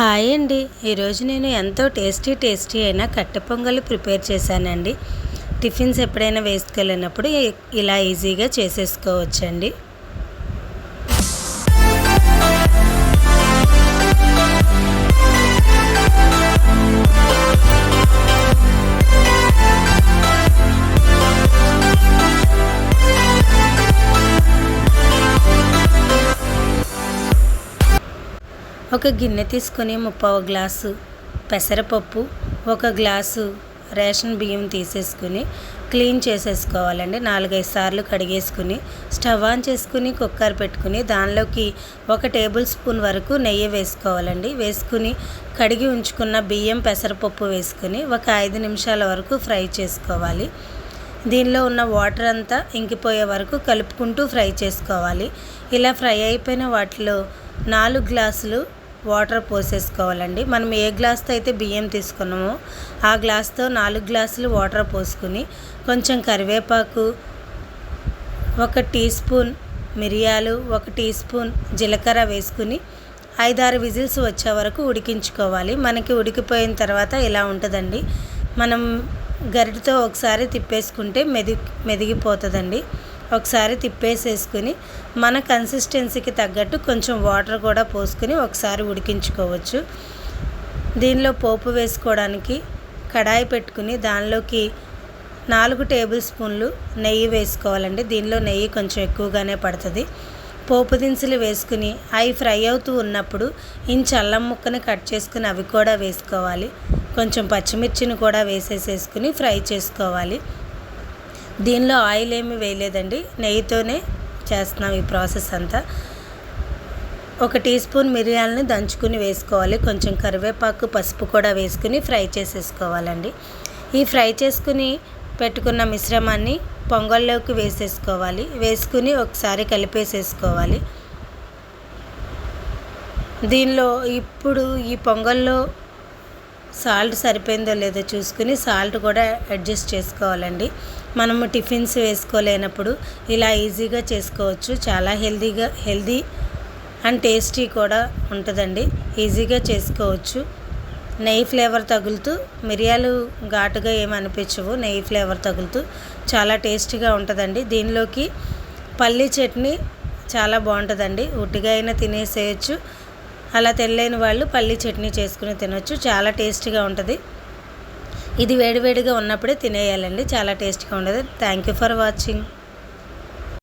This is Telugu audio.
హాయ్ అండి. ఈరోజు నేను ఎంతో టేస్టీ టేస్టీ అయిన కట్టె పొంగల్ ప్రిపేర్ చేశానండి. టిఫిన్స్ ఎప్పుడైనా వేసుకెళ్ళినప్పుడు ఇలా ఈజీగా చేసేసుకోవచ్చండి. ఒక గిన్నె తీసుకొని ముప్పావు గ్లాసు పెసరపప్పు ఒక గ్లాసు రేషన్ బియ్యం తీసేసుకుని క్లీన్ చేసేసుకోవాలండి. నాలుగైదు సార్లు కడిగేసుకుని స్టవ్ ఆన్ చేసుకుని కుక్కర్ పెట్టుకుని దానిలోకి ఒక టేబుల్ స్పూన్ వరకు నెయ్యి వేసుకోవాలండి. వేసుకుని కడిగి ఉంచుకున్న బియ్యం పెసరపప్పు వేసుకుని ఒక ఐదు నిమిషాల వరకు ఫ్రై చేసుకోవాలి. దీనిలో ఉన్న వాటర్ అంతా ఇంకిపోయే వరకు కలుపుకుంటూ ఫ్రై చేసుకోవాలి. ఇలా ఫ్రై అయిపోయిన వాటిలో నాలుగు గ్లాసులు వాటర్ పోసేసుకోవాలండి. మనం ఏ గ్లాస్తో అయితే బియ్యం తీసుకున్నామో ఆ గ్లాస్తో నాలుగు గ్లాసులు వాటర్ పోసుకుని కొంచెం కరివేపాకు ఒక టీ స్పూన్ మిరియాలు ఒక టీ స్పూన్ జీలకర్ర వేసుకుని ఐదారు విజిల్స్ వచ్చే వరకు ఉడికించుకోవాలి. మనకి ఉడికిపోయిన తర్వాత ఇలా ఉంటుందండి. మనం గరిటతో ఒకసారి తిప్పేసుకుంటే మెది మెదిగిపోతుందండి. ఒకసారి తిప్పేసేసుకుని మన కన్సిస్టెన్సీకి తగ్గట్టు కొంచెం వాటర్ కూడా పోసుకుని ఒకసారి ఉడికించుకోవచ్చు. దీనిలో పోపు వేసుకోవడానికి కడాయి పెట్టుకుని దానిలోకి నాలుగు టేబుల్ స్పూన్లు నెయ్యి వేసుకోవాలండి. దీనిలో నెయ్యి కొంచెం ఎక్కువగానే పడుతుంది. పోపు దినుసులు వేసుకుని అవి ఫ్రై అవుతూ ఉన్నప్పుడు ఇంచు అల్లం ముక్కని కట్ చేసుకుని అవి కూడా వేసుకోవాలి. కొంచెం పచ్చిమిర్చిని కూడా వేసేసేసుకుని ఫ్రై చేసుకోవాలి. దీనిలో ఆయిల్ ఏమి వేయలేదండి. నెయ్యితోనే చేస్తున్నాం ఈ ప్రాసెస్ అంతా. ఒక టీ స్పూన్ మిరియాలని దంచుకుని వేసుకోవాలి. కొంచెం కరివేపాకు పసుపు కూడా వేసుకుని ఫ్రై చేసేసుకోవాలండి. ఈ ఫ్రై చేసుకుని పెట్టుకున్న మిశ్రమాన్ని పొంగల్లోకి వేసేసుకోవాలి. వేసుకుని ఒకసారి కలిపేసేసుకోవాలి. దీనిలో ఇప్పుడు ఈ పొంగల్లో సాల్ట్ సరిపోయిందో లేదో చూసుకుని సాల్ట్ కూడా అడ్జస్ట్ చేసుకోవాలండి. మనము టిఫిన్స్ వేసుకోలేనప్పుడు ఇలా ఈజీగా చేసుకోవచ్చు. చాలా హెల్తీగా హెల్తీ అండ్ టేస్టీ కూడా ఉంటుందండి. ఈజీగా చేసుకోవచ్చు. నెయ్యి ఫ్లేవర్ తగులుతూ మిరియాలు ఘాటుగా ఏమనిపించవు నెయ్యి ఫ్లేవర్ తగులుతూ చాలా టేస్టీగా ఉంటుందండి. దీనిలోకి పల్లీ చట్నీ చాలా బాగుంటుందండి. ఉట్టిగా అయినా తినేసేయచ్చు. అలా తెల్లైన వాళ్ళు పల్లీ చట్నీ చేసుకుని తినొచ్చు. చాలా టేస్టీగా ఉంటుంది. ఇది వేడివేడిగా ఉన్నప్పుడే తినేయాలండి. చాలా టేస్టీగా ఉండదు. Thank you for watching